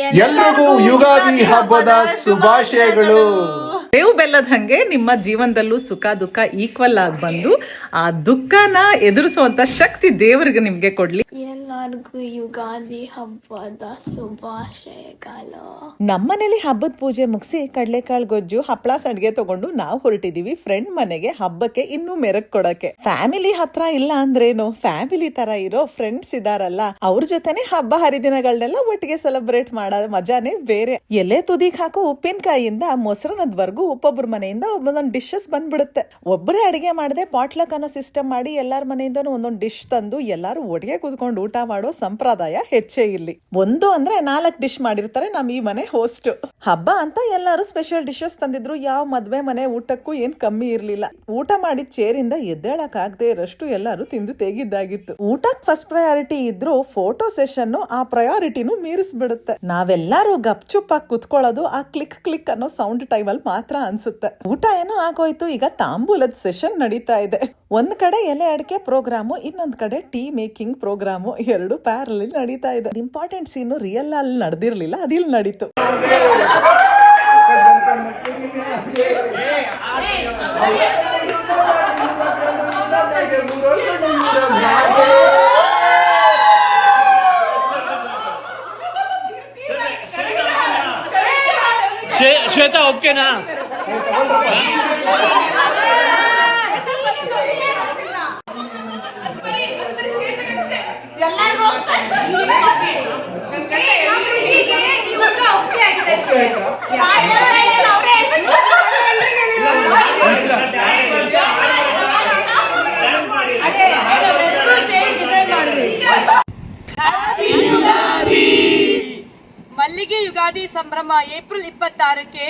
ಎಲ್ರಿಗೂ ಯುಗಾದಿ ಹಬ್ಬದ ಶುಭಾಶಯಗಳು. ಬೇವು ಬೆಲ್ಲದ ಹಂಗೆ ನಿಮ್ಮ ಜೀವನದಲ್ಲೂ ಸುಖ ದುಃಖ ಈಕ್ವಲ್ ಆಗಿ ಬಂದು ಆ ದುಃಖನ ಎದುರಿಸುವಂತ ಶಕ್ತಿ ದೇವರಿಗೆ ನಿಮ್ಗೆ ಕೊಡ್ಲಿ. ಎಲ್ಲರಿಗೂ ಯುಗಾದಿ ಹಬ್ಬದ ನಮ್ಮನೇಲಿ ಹಬ್ಬದ ಪೂಜೆ ಮುಗಿಸಿ ಕಡಲೆಕಾಳು ಗೊಜ್ಜು ಹಪ್ಪಳ ಸಂಡ್ಗೆ ತಗೊಂಡು ನಾವು ಹೊರಟಿದೀವಿ ಫ್ರೆಂಡ್ ಮನೆಗೆ ಹಬ್ಬಕ್ಕೆ ಇನ್ನೂ ಮೆರಕ್ ಕೊಡಕ್ಕೆ. ಫ್ಯಾಮಿಲಿ ಹತ್ರ ಇಲ್ಲ ಅಂದ್ರೇನು? ಫ್ಯಾಮಿಲಿ ತರ ಇರೋ ಫ್ರೆಂಡ್ಸ್ ಇದಾರಲ್ಲ. ಅವ್ರ ಜೊತೆನೆ ಹಬ್ಬ ಹರಿದಿನಗಳನ್ನೆಲ್ಲ ಒಟ್ಟಿಗೆ ಸೆಲೆಬ್ರೇಟ್ ಮಾಡೋ, ಮಜಾನೇ ಬೇರೆ. ಎಲೆ ತುದಿಗ್ ಹಾಕೋ ಉಪ್ಪಿನಕಾಯಿಯಿಂದ ಮೊಸರನದ್ವರೆಗೂ ಒಬ್ಬೊಬ್ರ ಮನೆಯಿಂದ ಒಬ್ಬೊಂದೊಂದು ಡಿಶಸ್ ಬಂದ್ಬಿಡುತ್ತೆ. ಒಬ್ಬರೇ ಅಡಿಗೆ ಮಾಡದೆ ಪಾಟ್ಲಕ್ ಅನ್ನೋ ಸಿಸ್ಟಮ್ ಮಾಡಿ ಎಲ್ಲಾರ ಮನೆಯಿಂದ ಒಂದೊಂದು ಡಿಶ್ ತಂದು ಎಲ್ಲಾರು ಒಟ್ಟಿಗೆ ಕೂತ್ಕೊಂಡು ಊಟ ಮಾಡೋ ಸಂಪ್ರದಾಯ ಹೆಚ್ಚೇ ಇಲ್ಲಿ. ಒಂದು ಅಂದ್ರೆ ನಾಲ್ಕು ಡಿಶ್ ಮಾಡಿರ್ತಾರೆ ನಮ್ ಈ ಮನೆ ಹೋಸ್ಟ್ ಹಬ್ಬ ಅಂತ ಎಲ್ಲಾರು ಸ್ಪೆಷಲ್ ಡಿಶಸ್ ತಂದಿದ್ರು. ಯಾವ ಮದ್ವೆ ಮನೆ ಊಟಕ್ಕೂ ಏನ್ ಕಮ್ಮಿ ಇರ್ಲಿಲ್ಲ. ಊಟ ಮಾಡಿದ ಚೇರಿಂದ ಎದ್ದೇಳಕ್ ಆಗದೆ ಇರಷ್ಟು ಎಲ್ಲಾರು ತಿಂದು ತೆಗಿದ್ದಾಗಿತ್ತು ಊಟಕ್ ಫಸ್ಟ್ ಪ್ರಯಾರಿಟಿ ಇದ್ರು ಫೋಟೋ ಸೆಷನ್ ಆ ಪ್ರಯಾರಿಟಿನೂ ಮೀರಿಸ್ಬಿಡುತ್ತೆ. ನಾವೆಲ್ಲರೂ ಗಪ್ಚುಪ್ಪಾಗಿ ಕುತ್ಕೊಳ್ಳೋದು ಆ ಕ್ಲಿಕ್ ಕ್ಲಿಕ್ ಅನ್ನೋ ಸೌಂಡ್ ಟೈಮ್ ಅಲ್ಲಿ ಮಾತ್ರ ಅನ್ಸುತ್ತೆ. ಊಟ ಏನೋ ಆಗೋಯ್ತು, ಈಗ ತಾಂಬೂಲದ ಸೆಷನ್ ನಡೀತಾ ಇದೆ. ಒಂದ್ ಕಡೆ ಎಲೆ ಅಡಿಕೆ ಪ್ರೋಗ್ರಾಮು ಇನ್ನೊಂದ್ ಕಡೆ ಟೀ ಮೇಕಿಂಗ್ ಪ್ರೋಗ್ರಾಮು ಪ್ಯಾರಲ್ ನಡೀತಾ ಇದೆ. ಇಂಪಾರ್ಟೆಂಟ್ ಸೀನು ರಿಯಲ್ ಅಲ್ಲಿ ನಡೆದಿರ್ಲಿಲ್ಲ ಅದಿಲ್ ನಡೀತು. ಶ್ವೇ- ಶ್ವೇತಾ ಓಕೆನಾ? ಮಲ್ಲಿಗೆ ಯುಗಾದಿ ಸಂಭ್ರಮ ಏಪ್ರಿಲ್ ಇಪ್ಪತ್ತಾರಕ್ಕೆ